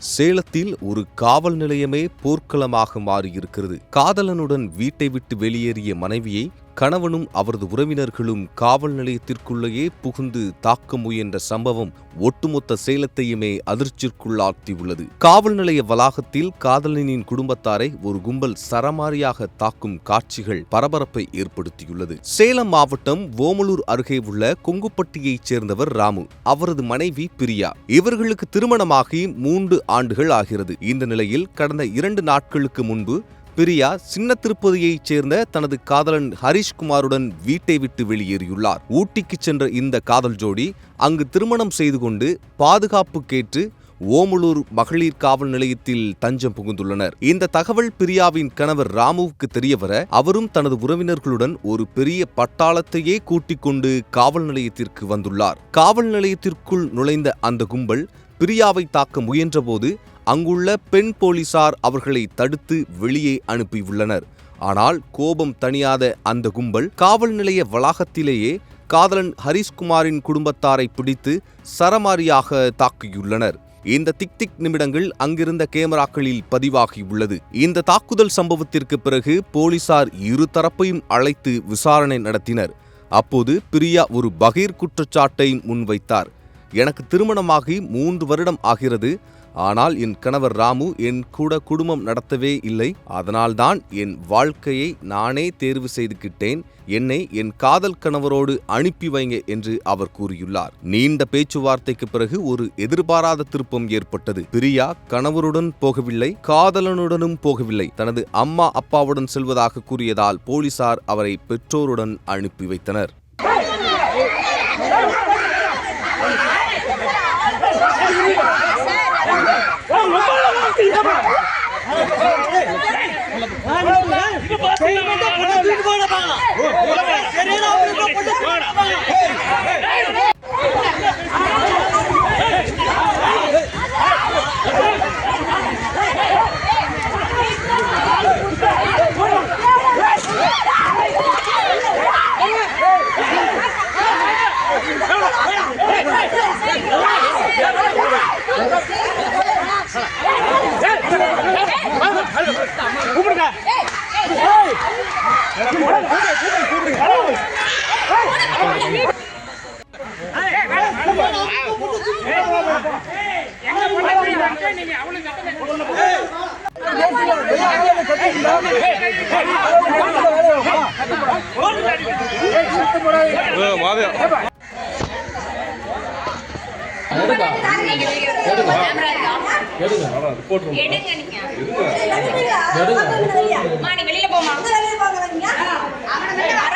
சேலத்தில் ஒரு காவல் நிலையமே போர்க்களமாக மாறியிருக்கிறது. காதலனுடன் வீட்டை விட்டு வெளியேறிய மனைவியை கணவனும் அவரது உறவினர்களும் காவல் நிலையத்திற்குள்ளேயே புகுந்து தாக்க முயன்ற சம்பவம் ஒட்டுமொத்த சேலத்தையுமே அதிர்ச்சிக்குள்ளாக்கியுள்ளது காவல் நிலைய வளாகத்தில் காதலனின் குடும்பத்தாரை ஒரு கும்பல் சரமாரியாக தாக்கும் காட்சிகள் பரபரப்பை ஏற்படுத்தியுள்ளது. சேலம் மாவட்டம் ஓமலூர் அருகே உள்ள கொங்குப்பட்டியைச் சேர்ந்தவர் ராமு அவரது மனைவி பிரியா. இவர்களுக்கு திருமணமாகி மூன்று ஆண்டுகள் ஆகிறது. இந்த நிலையில் கடந்த இரண்டு நாட்களுக்கு முன்பு பிரியா சின்ன திருப்பதியைச் சேர்ந்த தனது காதலன் ஹரிஷ்குமாருடன் வீட்டை விட்டு வெளியேறியுள்ளார். ஊட்டிக்கு சென்ற இந்த காதல் ஜோடி அங்கு திருமணம் செய்து கொண்டு பாதுகாப்பு கேட்டு ஓமலூர் மகளிர் காவல் நிலையத்தில் தஞ்சம் புகுந்துள்ளனர். இந்த தகவல் பிரியாவின் கணவர் ராமுவுக்கு தெரியவர அவரும் தனது உறவினர்களுடன் ஒரு பெரிய பட்டாளத்தையே கூட்டிக் கொண்டு காவல் நிலையத்திற்கு வந்துள்ளார். காவல் நிலையத்திற்குள் நுழைந்த அந்த கும்பல் பிரியாவை தாக்க முயன்றபோது அங்குள்ள பெண் போலீசார் அவர்களை தடுத்து வெளியே அனுப்பியுள்ளனர். ஆனால் கோபம் தணியாத அந்த கும்பல் காவல் நிலைய வளாகத்திலேயே காதலன் ஹரிஷ்குமாரின் குடும்பத்தாரை பிடித்து சரமாரியாக தாக்கியுள்ளனர். இந்த திக் திக் நிமிடங்கள் அங்கிருந்த கேமராக்களில் பதிவாகியுள்ளது. இந்த தாக்குதல் சம்பவத்திற்கு பிறகு போலீசார் இரு தரப்பையும் அழைத்து விசாரணை நடத்தினர். அப்போது பிரியா ஒரு பகீர் குற்றச்சாட்டை முன்வைத்தார். எனக்கு திருமணமாகி மூன்று வருடம் ஆகிறது. ஆனால் என் கணவர் ராமு என் கூட குடும்பம் நடத்தவே இல்லை. அதனால்தான் என் வாழ்க்கையை நானே தேர்வு செய்துகிட்டேன். என்னை என் காதல் கணவரோடு அனுப்பி வைங்க என்று அவர் கூறியுள்ளார். நீண்ட பேச்சுவார்த்தைக்கு பிறகு ஒரு எதிர்பாராத திருப்பம் ஏற்பட்டது. பிரியா கணவருடன் போகவில்லை காதலனுடனும் போகவில்லை. தனது அம்மா அப்பாவுடன் செல்வதாக கூறியதால் போலீசார் அவரை பெற்றோருடன் அனுப்பி வைத்தனர். போட போட போட போட மாதையா எடுங்க எடுங்க எடுங்க ரிப்போர்ட் ரூம் எடுங்க நீங்க எடுங்க எடுங்க அம்மா நீ வெளியில போமா வெளியில போங்க வரீங்களா அவன வெளியில